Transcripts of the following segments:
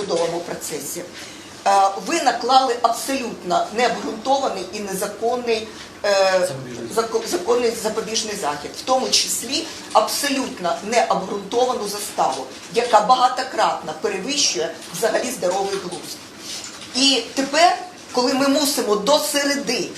судовому процесі. Е, Ви наклали абсолютно необґрунтований і незаконний е, законний запобіжний захід, в тому числі абсолютно необґрунтовану заставу, яка багатократно перевищує взагалі здоровий глузд. І тепер, коли ми мусимо до середи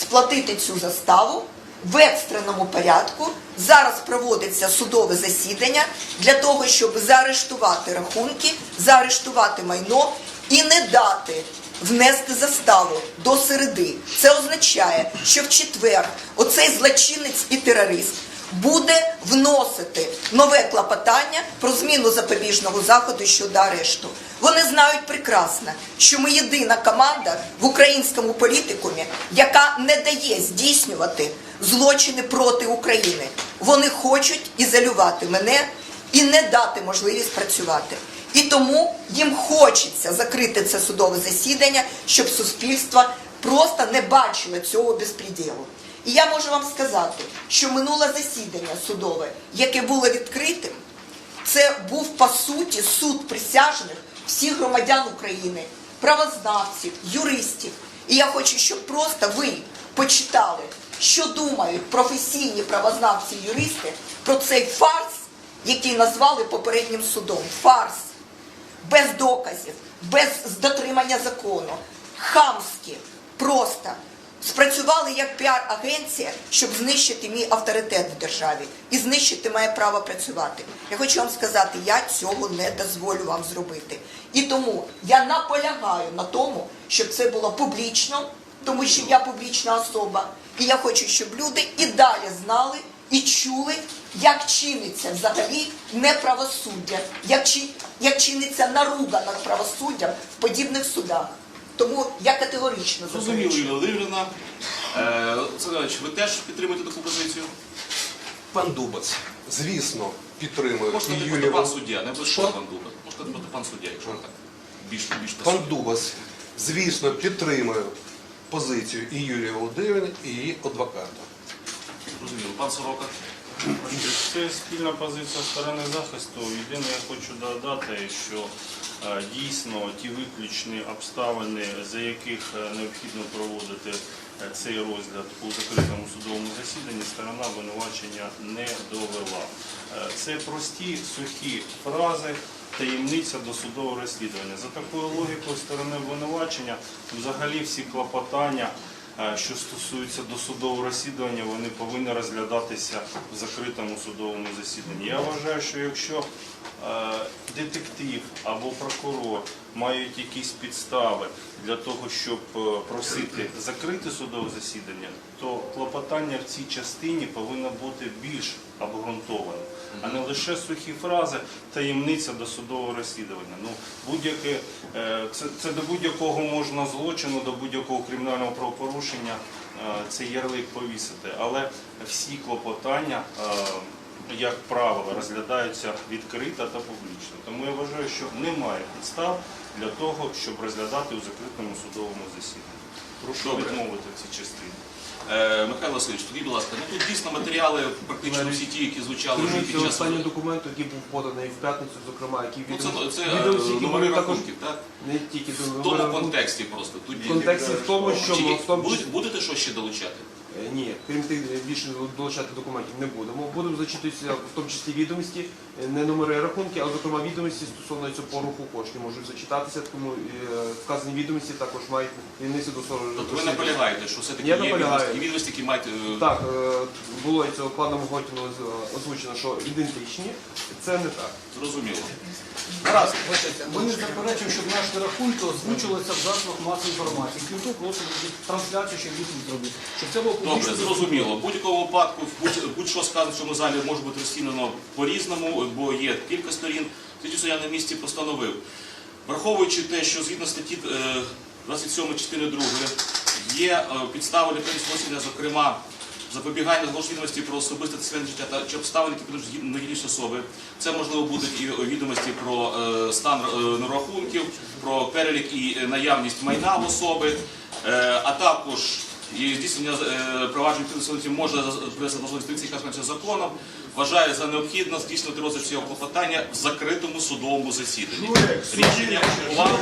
сплатити цю заставу, в екстреному порядку зараз проводиться судове засідання для того, щоб заарештувати рахунки, заарештувати майно і не дати внести заставу до середи. Це означає, що в четвер оцей злочинець і терорист буде вносити нове клопотання про зміну запобіжного заходу щодо арешту. Вони знають прекрасно, що ми єдина команда в українському політикумі, яка не дає здійснювати злочини проти України. Вони хочуть ізолювати мене і не дати можливість працювати. І тому їм хочеться закрити це судове засідання, щоб суспільство просто не бачило цього безпреділу. І я можу вам сказати, що минуле засідання судове, яке було відкритим, це був по суті суд присяжних всіх громадян України, правознавців, юристів. І я хочу, щоб просто ви почитали, що думають професійні правознавці юристи про цей фарс, який назвали попереднім судом. Фарс без доказів, без дотримання закону, хамські, просто спрацювали як піар-агенція, щоб знищити мій авторитет в державі і знищити моє право працювати. Я хочу вам сказати, я цього не дозволю вам зробити. І тому я наполягаю на тому, щоб це було публічно, тому що я публічна особа. І я хочу, щоб люди і далі знали і чули, як чиниться взагалі неправосуддя, як, чи, як чиниться наруга над правосуддям в подібних судах. Тому я категорично Зрозуміло. Юлія Володимирівна. Е, Олександр Іванович, ви теж підтримуєте таку позицію? Пан Дубац, звісно, підтримує Можна і Юлія пан Вол- суддя, не обов'язково пан Дуба. Можна сказати пан суддя, якщо так. Більш, більш Пан суті. Дубац, звісно, підтримує позицію і Юлії Володимирівни, і її адвоката. Зрозуміло. Пан Сорока. Це спільна позиція сторони захисту. Єдине, я хочу додати, що дійсно ті виключні обставини, за яких е, необхідно проводити е, цей розгляд у закритому судовому засіданні, сторона обвинувачення не довела. Е, Це прості сухі фрази. Таємниця до судового розслідування. За такою логікою сторони обвинувачення, взагалі всі клопотання Е, що стосується досудового розслідування, вони повинні розглядатися в закритому судовому засіданні. Я вважаю, що якщо е, детектив або прокурор мають якісь підстави для того, щоб е, просити закрити судове засідання, то клопотання в цій частині повинно бути більш обґрунтоване, а не лише сухі фрази таємниця до судового розслідування. Ну, будь-яке, е, це, це до будь-якого можна злочину, до будь-якого кримінального правопорушення е, цей ярлик повісити. Але всі клопотання, е, як правило, розглядаються відкрито та публічно. Тому я вважаю, що немає підстав для того, щоб розглядати у закритому судовому засіданні. Прошу відмовити в цій частині. Е, Михайло Васильович, тоді, будь ласка, ну тут дійсно матеріали, практично всі ті, які звучали вже під час. останній документ, який був поданий в п'ятницю, зокрема, який Ну, це, це відомості, е, які номери були також рахунків, так? не тільки до В тому контексті просто. Тут В контексті в тому, що Чи в тому будете, будете що ще долучати? Е, ні, крім тих більше долучати документів не будемо. Будемо зачитуватися в тому числі відомості, е, не номери рахунки, а зокрема відомості стосовно цього по руху коштів можуть зачитатися, тому е, вказані відомості також мають віднести до сторони. Тобто ви наполягаєте, що все-таки є відомості, відомості, які мають... е, Так, е, було і цього паном Готіну озвучено, що ідентичні. Це не так. Зрозуміло. Гаразд. Ми не заперечуємо, щоб наші рахунки озвучувалися в засобах масової інформації. Крім того, просимо трансляцію, щоб YouTube зробити. Щоб це було Добре, зрозуміло. В будь-якому випадку, будь- будь-що сказано в цьому залі може бути розцінено по-різному, бо є кілька сторін. Тоді що я на місці постановив. Враховуючи те, що згідно статті е, 27 частини 2 є е, підстави для пересвідчення, зокрема, запобігання злочинності про особисте та цивільне життя та чи обставини, які підуть інвалідність особи. Це можливо будуть і відомості про е, стан е, рахунків, про перелік і е, наявність майна в особи, а також і здійснення проваджень в може привести до юстиції яка законом, вважає за необхідно здійснити розгляд цього клопотання в закритому судовому засіданні. Рішення ухвали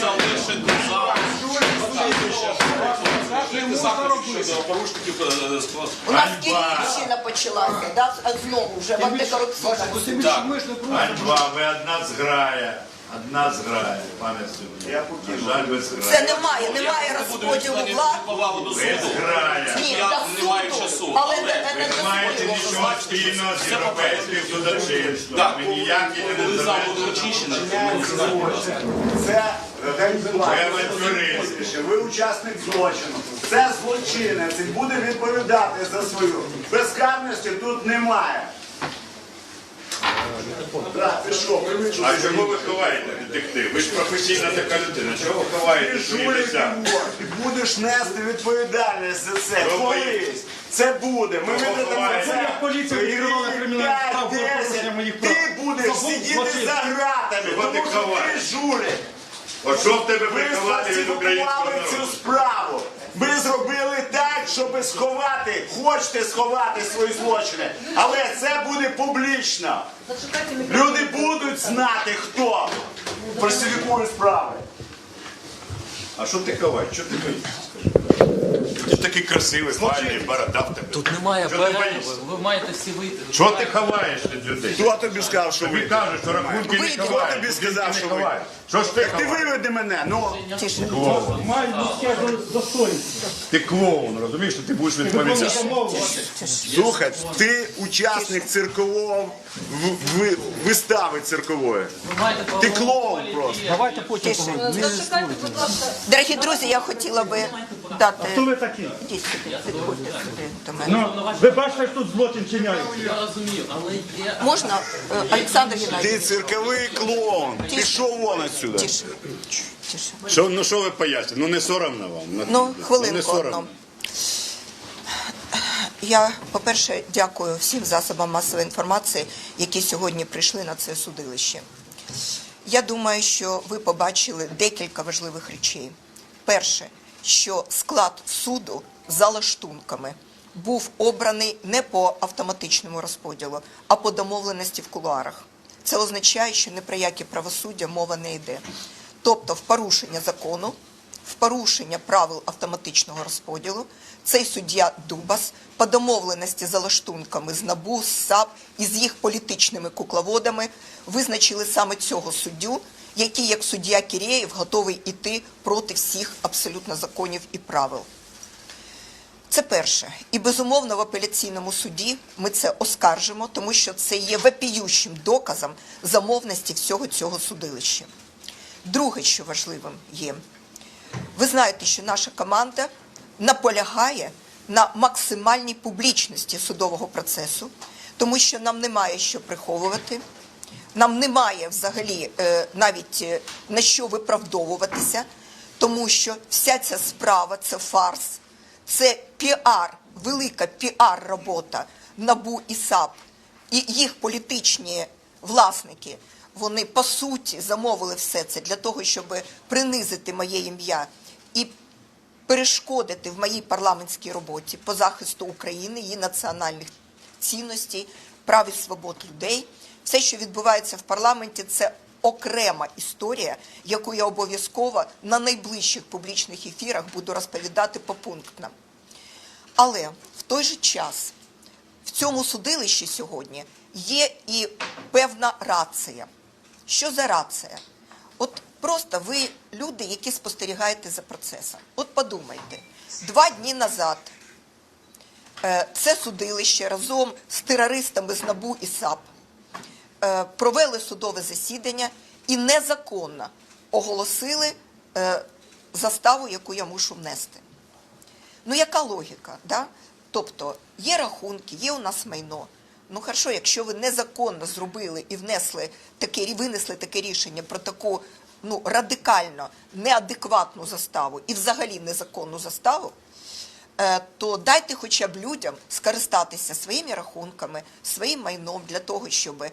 залишити зал. У нас Київщина почалася, да? знову вже в антикорупційному. Ми. Ганьба, ви одна зграя. Одна зграя, пане судді. На жаль, ви Це немає, немає розподілу влад. повагу до Ви зграя. Ні, маю суду, часу, але але не- не- Ви маєте нічого спільного з європейським судочинством. Ви ніякі не ми знаємо. Це Ви що ви учасник злочину. Це злочинець і буде відповідати за свою безкарності тут немає. Так, ти що, привичу. А чого ви ховаєте, детектив? Ви ж професійна така людина. Чого ви Ти ховаєте свої жулик досягнення? і будеш нести відповідальність за це. Колись боїтесь? це буде. Ми ховаєте? це. Це як поліція відкривала кримінальну справу про 5-10. порушення моїх прав. Ти будеш Забув сидіти злочин. за гратами, Чого ти тому що ти ховаєш? жулик. От що в тебе Ви приховати від українського сфальсифікували цю народу? справу. Ви зробили так, щоб сховати, хочете сховати свої злочини, але це буде публічно. Люди будуть знати, хто фальсифікує справи. А що ти ховаєш? Що ти боїшся? Такий красивий, файний, борода в тебе. Тут немає Що ти перерви, боїшся? ви маєте всі вийти. Що ти ховаєш від людей? Хто тобі сказав, що Тобі ви? кажуть, що рахунки не Вийди. ховаєш. Хто тобі сказав, не що ви? ховаєш. Що ж ти Ти ховаєш? виведи мене. Ну Тише. Клоун. Маю людське достоинство. Ти клоун, розумієш, що ти будеш відповідати. слухай, ти учасник циркового в- вистави циркової. Ти клоун просто. Давайте потім Зачекайте, будь ласка. Дорогі друзі, я хотіла би дати. Хто ви такі? Йдіть сюди, підходьте сюди до мене. Ну, ви бачите, що тут злочин чиняється. Я розумію, але є Можна, е, Олександр Ти Геннадійович? цирковий клоун. Пішов вон отсюда. Тише. Тише. Що, ну що ви поясните? Ну не соромно вам. Ну, не хвилинку соромно. одну. Я, по-перше, дякую всім засобам масової інформації, які сьогодні прийшли на це судилище. Я думаю, що ви побачили декілька важливих речей. Перше, що склад суду за лаштунками був обраний не по автоматичному розподілу, а по домовленості в кулуарах. Це означає, що ні про яке правосуддя мова не йде. Тобто, в порушення закону, в порушення правил автоматичного розподілу, цей суддя Дубас по домовленості за лаштунками з НАБУ, з САП і з їх політичними кукловодами визначили саме цього суддю, який, як суддя Кірєєв, готовий іти проти всіх абсолютно законів і правил. Це перше. І безумовно в апеляційному суді ми це оскаржимо, тому що це є вопіющим доказом замовності всього цього судилища. Друге, що важливим є, ви знаєте, що наша команда наполягає на максимальній публічності судового процесу, тому що нам немає що приховувати, нам немає взагалі е, навіть е, на що виправдовуватися, тому що вся ця справа це фарс, це піар, велика піар-робота НАБУ і САП і їх політичні власники. Вони по суті замовили все це для того, щоб принизити моє ім'я і перешкодити в моїй парламентській роботі по захисту України, її національних цінностей, прав і свобод людей. Все, що відбувається в парламенті, це окрема історія, яку я обов'язково на найближчих публічних ефірах буду розповідати попунктно. Але в той же час в цьому судилищі сьогодні є і певна рація. Що за рація? От просто ви люди, які спостерігаєте за процесом. От подумайте, два дні назад е, це судилище разом з терористами з НАБУ і САП провели судове засідання і незаконно оголосили е, заставу, яку я мушу внести. Ну, яка логіка? Да? Тобто є рахунки, є у нас майно. Ну хорошо, якщо ви незаконно зробили і внесли таке, винесли таке рішення про таку ну, радикально неадекватну заставу і взагалі незаконну заставу, е, то дайте хоча б людям скористатися своїми рахунками, своїм майном для того, щоб е,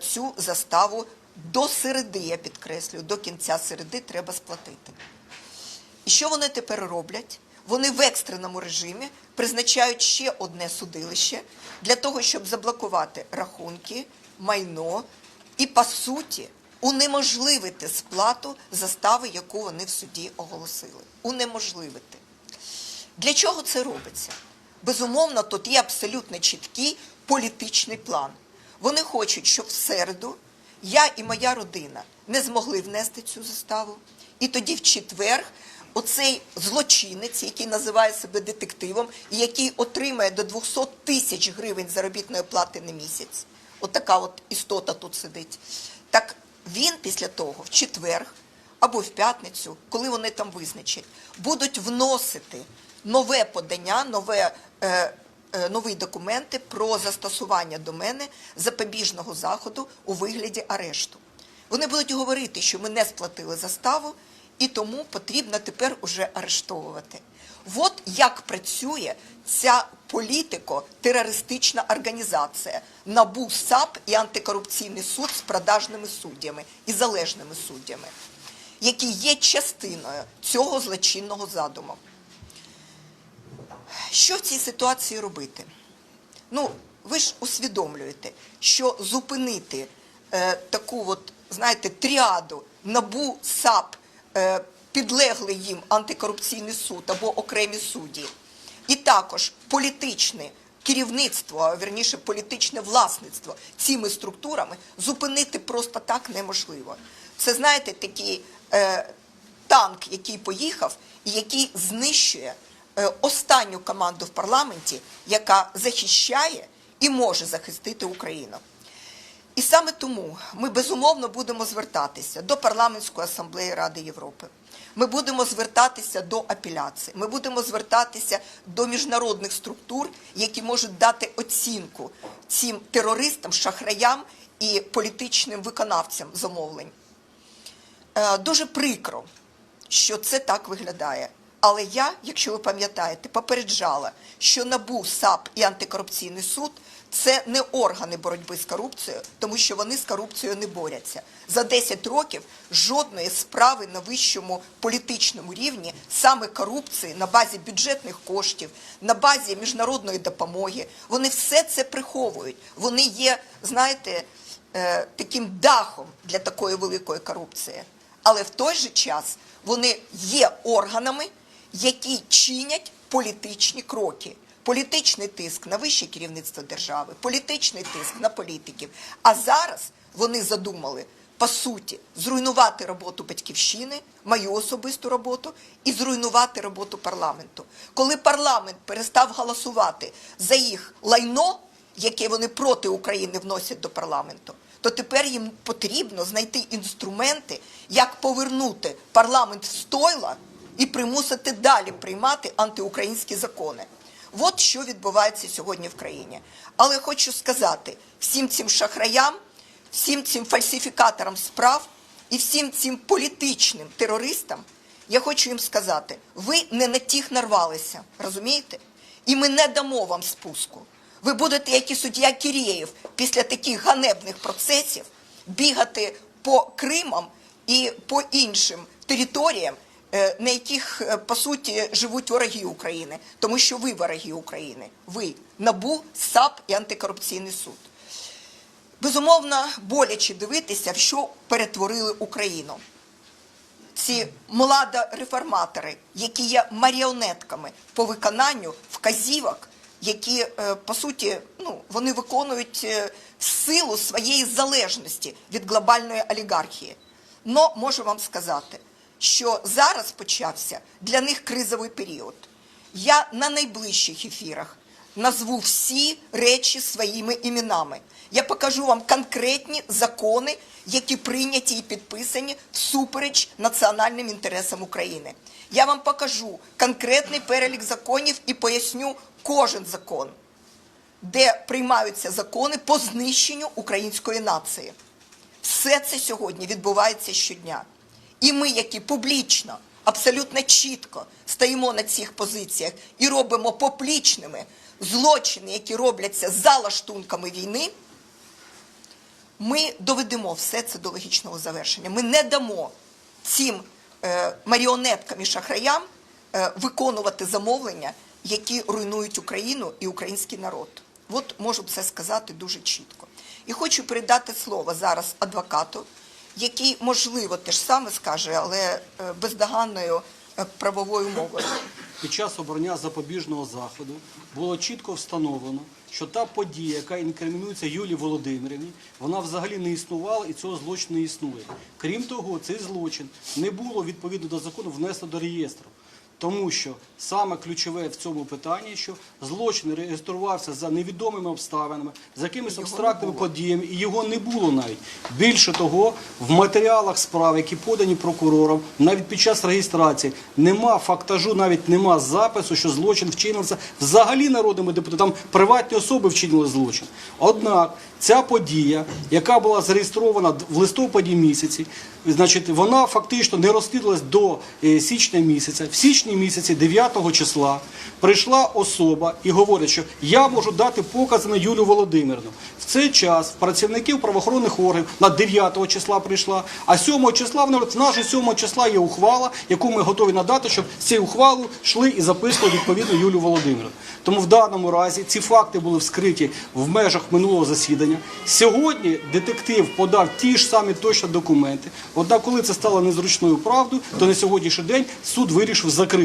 цю заставу до середи, я підкреслюю, до кінця середи треба сплатити. І що вони тепер роблять? Вони в екстреному режимі призначають ще одне судилище для того, щоб заблокувати рахунки, майно і, по суті, унеможливити сплату застави, яку вони в суді оголосили. Унеможливити. Для чого це робиться? Безумовно, тут є абсолютно чіткий політичний план. Вони хочуть, щоб в середу я і моя родина не змогли внести цю заставу. І тоді в четвер оцей злочинець, який називає себе детективом, і який отримає до 200 тисяч гривень заробітної плати на місяць, отака от істота тут сидить. Так він після того в четвер або в п'ятницю, коли вони там визначать, будуть вносити нове подання, нове, е, нові документи про застосування до мене запобіжного заходу у вигляді арешту. Вони будуть говорити, що ми не сплатили заставу, і тому потрібно тепер уже арештовувати. От як працює ця політико-терористична організація НАБУ, САП і антикорупційний суд з продажними суддями і залежними суддями, які є частиною цього злочинного задуму. Що в цій ситуації робити? Ну, ви ж усвідомлюєте, що зупинити е, таку от, знаєте, тріаду НАБУ, САП, е, підлеглий їм антикорупційний суд або окремі судді, і також політичне керівництво, а вірніше політичне власництво цими структурами зупинити просто так неможливо. Це, знаєте, такий е, танк, який поїхав і який знищує останню команду в парламенті, яка захищає і може захистити Україну. І саме тому ми безумовно будемо звертатися до парламентської асамблеї Ради Європи. Ми будемо звертатися до апеляції. Ми будемо звертатися до міжнародних структур, які можуть дати оцінку цим терористам, шахраям і політичним виконавцям замовлень. Е, Дуже прикро, що це так виглядає. Але я, якщо ви пам'ятаєте, попереджала, що НАБУ, САП і антикорупційний суд це не органи боротьби з корупцією, тому що вони з корупцією не борються. За 10 років жодної справи на вищому політичному рівні саме корупції на базі бюджетних коштів, на базі міжнародної допомоги. Вони все це приховують. Вони є, знаєте, е, таким дахом для такої великої корупції. Але в той же час вони є органами, які чинять політичні кроки. Політичний тиск на вище керівництво держави, політичний тиск на політиків. А зараз вони задумали по суті зруйнувати роботу батьківщини, мою особисту роботу і зруйнувати роботу парламенту. Коли парламент перестав голосувати за їх лайно, яке вони проти України вносять до парламенту, то тепер їм потрібно знайти інструменти, як повернути парламент в стойла і примусити далі приймати антиукраїнські закони. От що відбувається сьогодні в країні. Але хочу сказати всім цим шахраям, всім цим фальсифікаторам справ і всім цим політичним терористам, я хочу їм сказати: ви не на тих нарвалися, розумієте? І ми не дамо вам спуску. Ви будете, як і суддя Кірєєв, після таких ганебних процесів бігати по Кримам і по іншим територіям, на яких е, по суті живуть вороги України, тому що ви вороги України. Ви НАБУ, САП і антикорупційний суд. Безумовно, боляче дивитися, в що перетворили Україну. Ці младореформатори, які є маріонетками по виконанню вказівок, які е, по суті ну, вони виконують е, силу своєї залежності від глобальної олігархії. Но можу вам сказати, що зараз почався для них кризовий період. Я на найближчих ефірах назву всі речі своїми іменами. Я покажу вам конкретні закони, які прийняті і підписані всупереч національним інтересам України. Я вам покажу конкретний перелік законів і поясню кожен закон, де приймаються закони по знищенню української нації. Все це сьогодні відбувається щодня. І ми, які публічно, абсолютно чітко стоїмо на цих позиціях і робимо поплічними злочини, які робляться за лаштунками війни, ми доведемо все це до логічного завершення. Ми не дамо цим е, маріонеткам і шахраям е, виконувати замовлення, які руйнують Україну і український народ. От можу це сказати дуже чітко. І хочу передати слово зараз адвокату, який, можливо, те ж саме скаже, але е, бездоганною е, правовою мовою. Під час обрання запобіжного заходу було чітко встановлено, що та подія, яка інкримінується Юлії Володимирівні, вона взагалі не існувала і цього злочину не існує. Крім того, цей злочин не було відповідно до закону внесено до реєстру. Тому що саме ключове в цьому питанні, що злочин реєструвався за невідомими обставинами, за якимись абстрактними подіями, і його не було навіть. Більше того, в матеріалах справ, які подані прокурором, навіть під час реєстрації, нема фактажу, навіть нема запису, що злочин вчинився взагалі народними депутатами. Приватні особи вчинили злочин. Однак ця подія, яка була зареєстрована в листопаді місяці, значить, вона фактично не розслідувалась до е, січня місяця. В січні місяці, 9 числа, прийшла особа і говорить, що я можу дати покази на Юлію Володимирівну. В цей час працівників правоохоронних органів на 9 числа прийшла, а 7 числа вони говорять, в нас же 7 числа є ухвала, яку ми готові надати, щоб з цією ухвалою йшли і записували відповідно Юлію Володимирівну. Тому в даному разі ці факти були вскриті в межах минулого засідання. Сьогодні детектив подав ті ж самі точно документи. Однак, коли це стало незручною правдою, то на сьогоднішній день суд вирішив закрити.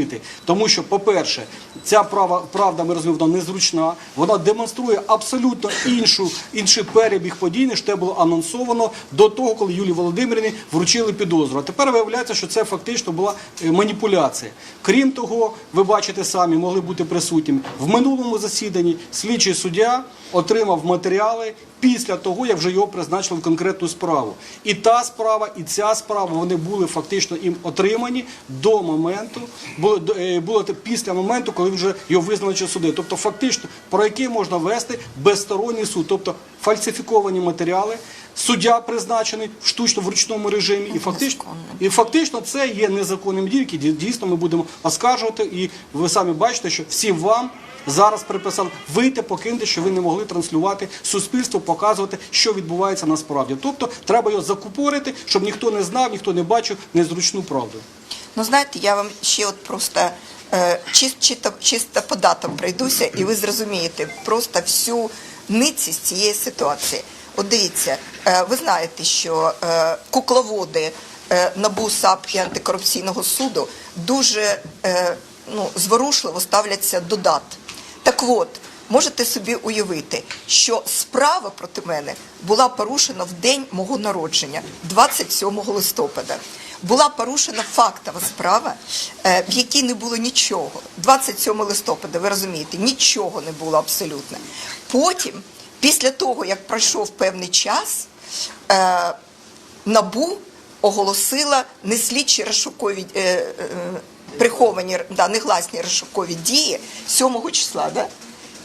Тому що, по-перше, ця права, правда, ми розуміємо, вона незручна, вона демонструє абсолютно іншу, інший перебіг подій, ніж те було анонсовано до того, коли Юлії Володимирівні вручили підозру. А тепер виявляється, що це фактично була е, маніпуляція. Крім того, ви бачите самі, могли бути присутніми. В минулому засіданні слідчий суддя отримав матеріали після того, як вже його призначили в конкретну справу. І та справа, і ця справа вони були фактично їм отримані до моменту, було, е, було те після моменту, коли вже його визначили суди. Тобто, фактично, про який можна вести безсторонній суд, тобто фальсифіковані матеріали. Суддя призначений в штучно в ручному режимі, і фактично, і фактично це є незаконним які дійсно ми будемо оскаржувати. І ви самі бачите, що всім вам зараз приписали вийти, покиньте, що ви не могли транслювати суспільству, показувати, що відбувається насправді. Тобто треба його закупорити, щоб ніхто не знав, ніхто не бачив незручну правду. Ну, знаєте, я вам ще от просто е, чис- чисто, чисто по датам пройдуся, і ви зрозумієте просто всю ницість цієї ситуації. От дивіться, е, ви знаєте, що е, кукловоди е, НАБУ, САП і антикорупційного суду дуже е, ну, зворушливо ставляться до дат. Так от, можете собі уявити, що справа проти мене була порушена в день мого народження, 27 листопада. Була порушена фактова справа, е, в якій не було нічого. 27 листопада, ви розумієте, нічого не було абсолютно. Потім, після того, як пройшов певний час, е, НАБУ оголосила не слідчі розшукові е, приховані да, негласні розшукові дії 7 числа, да?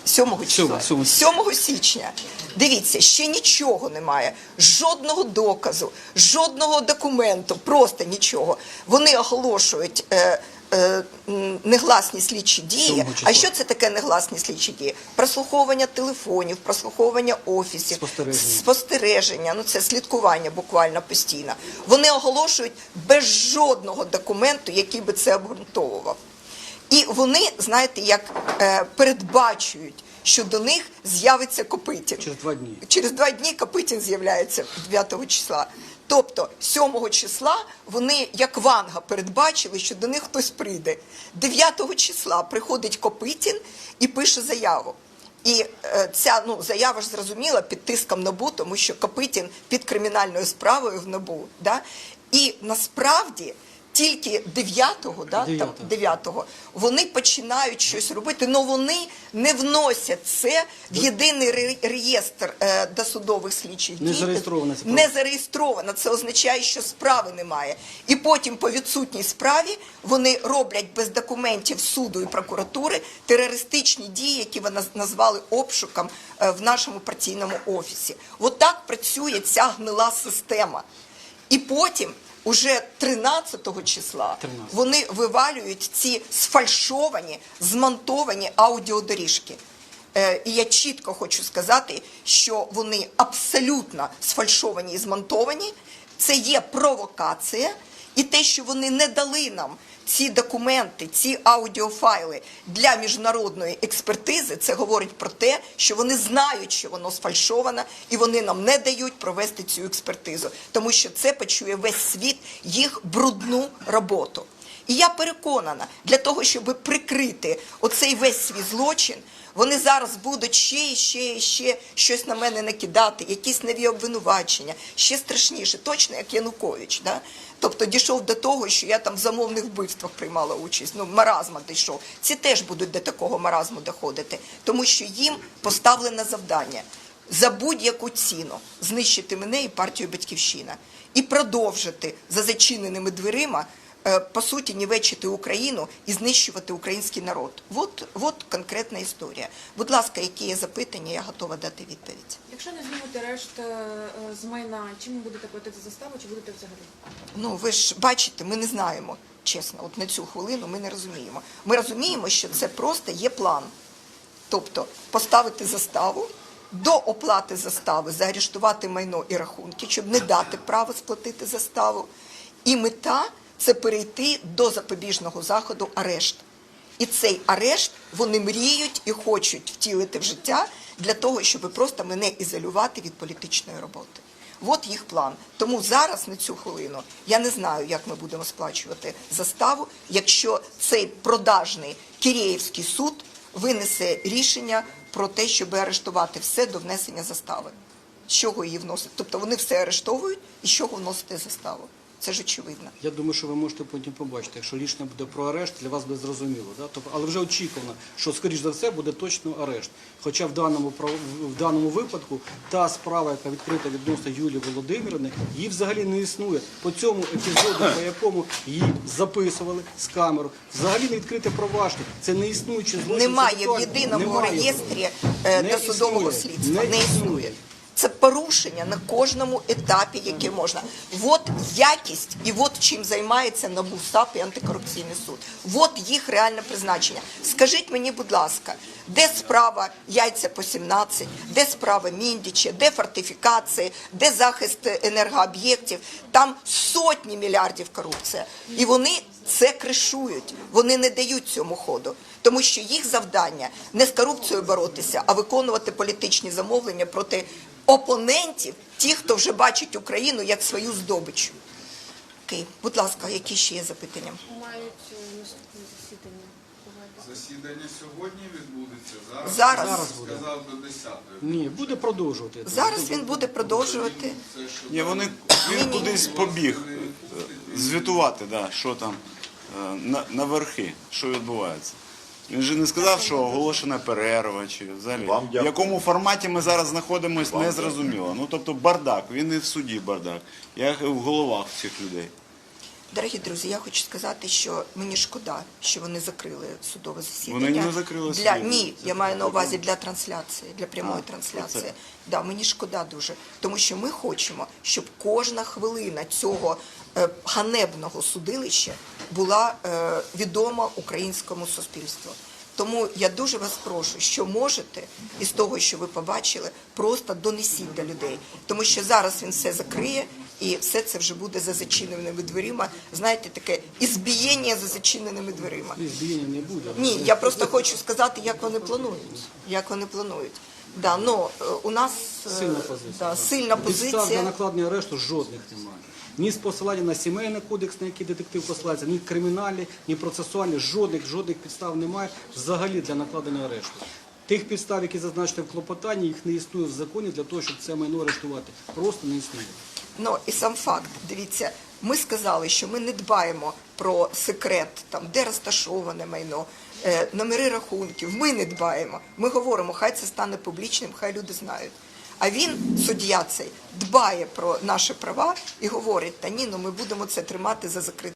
7 числа, Сьомого, 7, сьомого. січня. Дивіться, ще нічого немає, жодного доказу, жодного документу, просто нічого. Вони оголошують е, негласні слідчі дії. А що це таке негласні слідчі дії? Прослуховування телефонів, прослуховування офісів, Спостереження. спостереження, ну це слідкування буквально постійно. Вони оголошують без жодного документу, який би це обґрунтовував. І вони, знаєте, як е, передбачують, що до них з'явиться Копитін. Через два дні. Через два дні Копитін з'являється 9 числа. Тобто 7 числа вони як ванга передбачили, що до них хтось прийде. 9 числа приходить Копитін і пише заяву. І е, ця ну заява ж зрозуміла під тиском НАБУ, тому що Копитін під кримінальною справою в НАБУ. Да? І насправді тільки 9-го, да, там, 9-го, вони починають щось робити, але вони не вносять це в єдиний реєстр е, досудових слідчих Не дій. зареєстровано Не зареєстровано. Це означає, що справи немає. І потім по відсутній справі вони роблять без документів суду і прокуратури терористичні дії, які вони назвали обшуком е, в нашому партійному офісі. От працює ця гнила система. І потім, уже 13 числа, 13. вони вивалюють ці сфальшовані, змонтовані аудіодоріжки. Е, І я чітко хочу сказати, що вони абсолютно сфальшовані і змонтовані. Це є провокація, І те, що вони не дали нам ці документи, ці аудіофайли для міжнародної експертизи, це говорить про те, що вони знають, що воно сфальшоване, і вони нам не дають провести цю експертизу, тому що це почує весь світ їх брудну роботу. І я переконана, для того, щоб прикрити оцей весь свій злочин, вони зараз будуть ще і ще і ще щось на мене накидати, якісь нові обвинувачення, ще страшніше, точно як Янукович. Да? Тобто дійшов до того, що я там в замовних вбивствах приймала участь. Ну, маразма дійшов. Ці теж будуть до такого маразму доходити, тому що їм поставлене завдання за будь-яку ціну знищити мене і партію Батьківщина і продовжити за зачиненими дверима по суті нівечити Україну і знищувати український народ. От, от конкретна історія. Будь ласка, які є запитання, я готова дати відповідь. Якщо не знімете решт е, з майна, чим ви будете платити заставу, чи будете взагалі? Ну ви ж бачите, ми не знаємо чесно. От на цю хвилину ми не розуміємо. Ми розуміємо, що це просто є план. Тобто поставити заставу. До оплати застави заарештувати майно і рахунки, щоб не дати право сплатити заставу. І мета це перейти до запобіжного заходу арешт. І цей арешт вони мріють і хочуть втілити в життя для того, щоб просто мене ізолювати від політичної роботи. От їх план. Тому зараз на цю хвилину я не знаю, як ми будемо сплачувати заставу, якщо цей продажний Киреївський суд винесе рішення про те, щоб арештувати все до внесення застави. З чого її вносить? Тобто вони все арештовують і з чого вносити заставу. Це ж очевидно. Я думаю, що ви можете потім побачити, якщо рішення буде про арешт, для вас буде зрозуміло. Да? Тобто, але вже очікувано, що скоріш за все буде точно арешт. Хоча в даному в даному випадку та справа, яка відкрита відносно Юлії Володимирівни, її взагалі не існує. По цьому епізоду, по якому її записували з камеру, взагалі не відкрите провадження. Це не існуючи злочин. Немає в єдиному Немає. реєстрі е, Не досудового існує. слідства. Не Не існує. Це порушення на кожному етапі, яке можна. От якість і от чим займається НАБУ, САП і антикорупційний суд. От їх реальне призначення. Скажіть мені, будь ласка, де справа яйця по 17, де справа Міндіча, де фортифікації, де захист енергооб'єктів? Там сотні мільярдів корупція. І вони це кришують. Вони не дають цьому ходу, тому що їх завдання не з корупцією боротися, а виконувати політичні замовлення проти опонентів, тих, хто вже бачить Україну як свою здобич. Окей, будь ласка, які ще є запитання? Мають е, наступне засідання. Засідання сьогодні відбудеться. Зараз, Зараз. Зараз буде. сказав до 10-ї. Ні, буде продовжувати. Зараз він буде продовжувати. Це що Ні, вони він кудись побіг е, звітувати, да, що там е, на, на верхи, що відбувається. Він же не сказав, що оголошена перерва чи взагалі. Вам В дякую. якому форматі ми зараз знаходимося, не зрозуміло. Ну тобто бардак, він і в суді бардак, як і в головах цих людей. Дорогі друзі, я хочу сказати, що мені шкода, що вони закрили судове засідання. Вони не закрили для судове ні, я маю на увазі для трансляції, для прямої А, трансляції. оце. Да, мені шкода дуже, тому що ми хочемо, щоб кожна хвилина цього ганебного судилища була е, відома українському суспільству. Тому я дуже вас прошу, що можете із того, що ви побачили, просто донесіть до людей, тому що зараз він все закриє. І все це вже буде за зачиненими дверима. Знаєте, таке ізбієння за зачиненими дверима. Ні, збієння не буде. Ні, я просто хочу сказати, як вони планують. Як вони планують. Да, ну, е, у нас е, Сильна позиція. Да, сильна Підстав для позиція. накладення арешту жодних немає. Ні з посилання на сімейний кодекс, на який детектив посилається, ні кримінальний, ні процесуальний, жодних, жодних підстав немає взагалі для накладення арешту. Тих підстав, які зазначені в клопотанні, їх не існує в законі для того, щоб це майно арештувати. Просто не існує. Ну і сам факт, дивіться, ми сказали, що ми не дбаємо про секрет, там де розташоване майно, е, номери рахунків. Ми не дбаємо. Ми говоримо, хай це стане публічним, хай люди знають. А він, суддя цей, дбає про наші права і говорить: та ні, ну ми будемо це тримати за закритим.